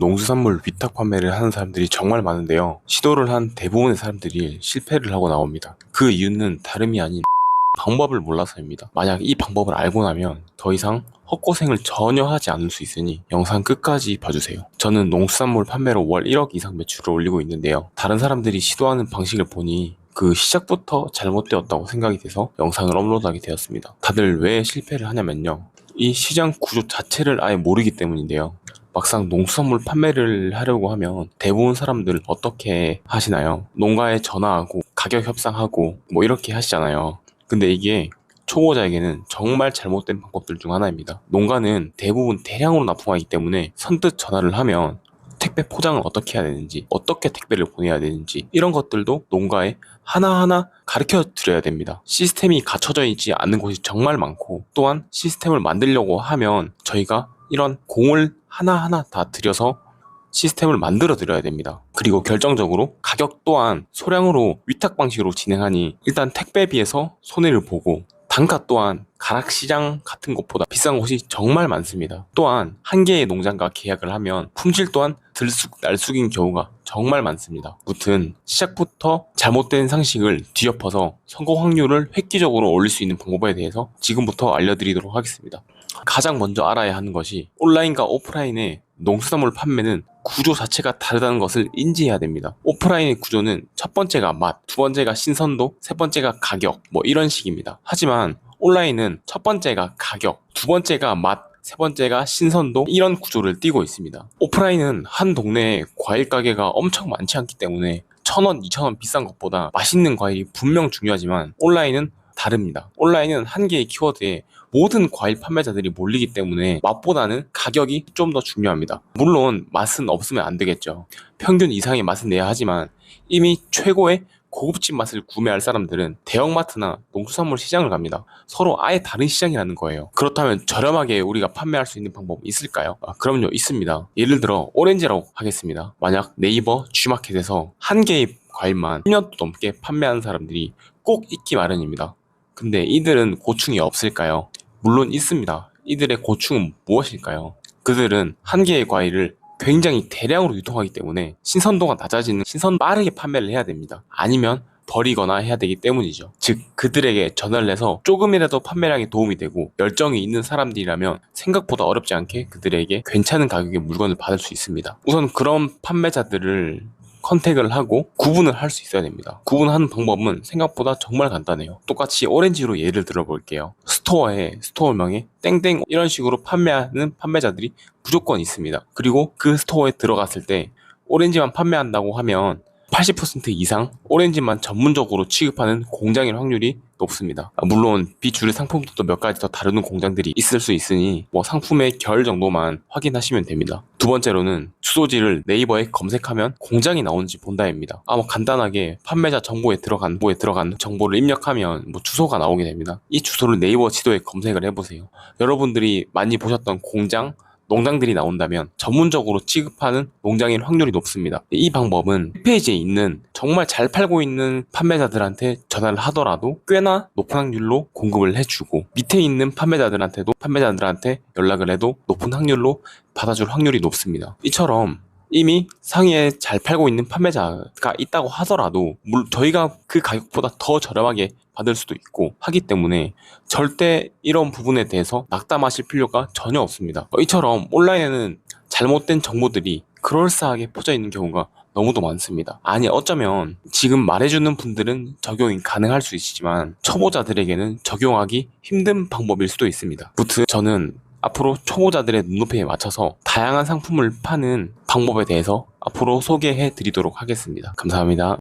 농수산물 위탁 판매를 하는 사람들이 정말 많은데요. 시도를 한 대부분의 사람들이 실패를 하고 나옵니다. 그 이유는 다름이 아닌 방법을 몰라서입니다. 만약 이 방법을 알고 나면 더 이상 헛고생을 전혀 하지 않을 수 있으니 영상 끝까지 봐주세요. 저는 농수산물 판매로 월 1억 이상 매출을 올리고 있는데요. 다른 사람들이 시도하는 방식을 보니 그 시작부터 잘못되었다고 생각이 돼서 영상을 업로드하게 되었습니다. 다들 왜 실패를 하냐면요. 이 시장 구조 자체를 아예 모르기 때문인데요. 막상 농수산물 판매를 하려고 하면 대부분 사람들 어떻게 하시나요? 농가에 전화하고 가격 협상하고 뭐 이렇게 하시잖아요. 근데 이게 초보자에게는 정말 잘못된 방법들 중 하나입니다. 농가는 대부분 대량으로 납품하기 때문에 선뜻 전화를 하면 택배 포장을 어떻게 해야 되는지, 어떻게 택배를 보내야 되는지, 이런 것들도 농가에 하나하나 가르쳐 드려야 됩니다. 시스템이 갖춰져 있지 않는 곳이 정말 많고, 또한 시스템을 만들려고 하면 저희가 이런 공을 하나하나 다 들여서 시스템을 만들어 드려야 됩니다. 그리고 결정적으로 가격 또한 소량으로 위탁 방식으로 진행하니 일단 택배비에서 손해를 보고 단가 또한 가락시장 같은 곳보다 비싼 곳이 정말 많습니다. 또한 한 개의 농장과 계약을 하면 품질 또한 들쑥 날쑥인 경우가 정말 많습니다. 무튼 시작부터 잘못된 상식을 뒤엎어서 성공 확률을 획기적으로 올릴 수 있는 방법에 대해서 지금부터 알려드리도록 하겠습니다. 가장 먼저 알아야 하는 것이 온라인과 오프라인의 농수산물 판매는 구조 자체가 다르다는 것을 인지해야 됩니다. 오프라인의 구조는 첫 번째가 맛, 두 번째가 신선도, 세 번째가 가격, 뭐 이런 식입니다. 하지만 온라인은 첫 번째가 가격, 두 번째가 맛, 세 번째가 신선도 이런 구조를 띠고 있습니다. 오프라인은 한 동네에 과일 가게가 엄청 많지 않기 때문에 천 원, 이천 원 비싼 것보다 맛있는 과일이 분명 중요하지만 온라인은 다릅니다. 온라인은 한 개의 키워드에 모든 과일 판매자들이 몰리기 때문에 맛보다는 가격이 좀 더 중요합니다. 물론 맛은 없으면 안 되겠죠. 평균 이상의 맛은 내야 하지만 이미 최고의 고급진 맛을 구매할 사람들은 대형마트나 농수산물 시장을 갑니다. 서로 아예 다른 시장이라는 거예요. 그렇다면 저렴하게 우리가 판매할 수 있는 방법이 있을까요? 아, 그럼요, 있습니다. 예를 들어 오렌지라고 하겠습니다. 만약 네이버 G마켓에서 한 개의 과일만 10년도 넘게 판매하는 사람들이 꼭 있기 마련입니다. 근데 이들은 고충이 없을까요? 물론 있습니다. 이들의 고충은 무엇일까요? 그들은 한 개의 과일을 굉장히 대량으로 유통하기 때문에 신선도가 낮아지는 신선 빠르게 판매를 해야 됩니다. 아니면 버리거나 해야 되기 때문이죠. 즉 그들에게 전화를 해서 조금이라도 판매량에 도움이 되고 열정이 있는 사람들이라면 생각보다 어렵지 않게 그들에게 괜찮은 가격의 물건을 받을 수 있습니다. 우선 그런 판매자들을 컨택을 하고 구분을 할 수 있어야 됩니다. 구분하는 방법은 생각보다 정말 간단해요. 똑같이 오렌지로 예를 들어 볼게요. 스토어에 스토어명에 땡땡 이런 식으로 판매하는 판매자들이 무조건 있습니다. 그리고 그 스토어에 들어갔을 때 오렌지만 판매한다고 하면 80% 이상 오렌지만 전문적으로 취급하는 공장일 확률이 높습니다. 아, 물론 비주류 상품도 몇 가지 더 다루는 공장들이 있을 수 있으니 뭐 상품의 결 정도만 확인하시면 됩니다. 두 번째로는 주소지를 네이버에 검색하면 공장이 나오는지 본다입니다. 아뭐 간단하게 판매자 정보에 들어간 보에 들어간 정보를 입력하면 뭐 주소가 나오게 됩니다. 이 주소를 네이버 지도에 검색을 해보세요. 여러분들이 많이 보셨던 공장 농장들이 나온다면 전문적으로 취급하는 농장일 확률이 높습니다. 이 방법은 홈페이지에 있는 정말 잘 팔고 있는 판매자들한테 전화를 하더라도 꽤나 높은 확률로 공급을 해주고 밑에 있는 판매자들한테도 판매자들한테 연락을 해도 높은 확률로 받아줄 확률이 높습니다. 이처럼 이미 상위에 잘 팔고 있는 판매자가 있다고 하더라도 물 저희가 그 가격보다 더 저렴하게 받을 수도 있고 하기 때문에 절대 이런 부분에 대해서 낙담하실 필요가 전혀 없습니다. 어, 이처럼 온라인에는 잘못된 정보들이 그럴싸하게 퍼져 있는 경우가 너무도 많습니다. 아니 어쩌면 지금 말해주는 분들은 적용이 가능할 수 있지만 초보자들에게는 적용하기 힘든 방법일 수도 있습니다. 무튼 저는 앞으로 초보자들의 눈높이에 맞춰서 다양한 상품을 파는 방법에 대해서 앞으로 소개해 드리도록 하겠습니다. 감사합니다.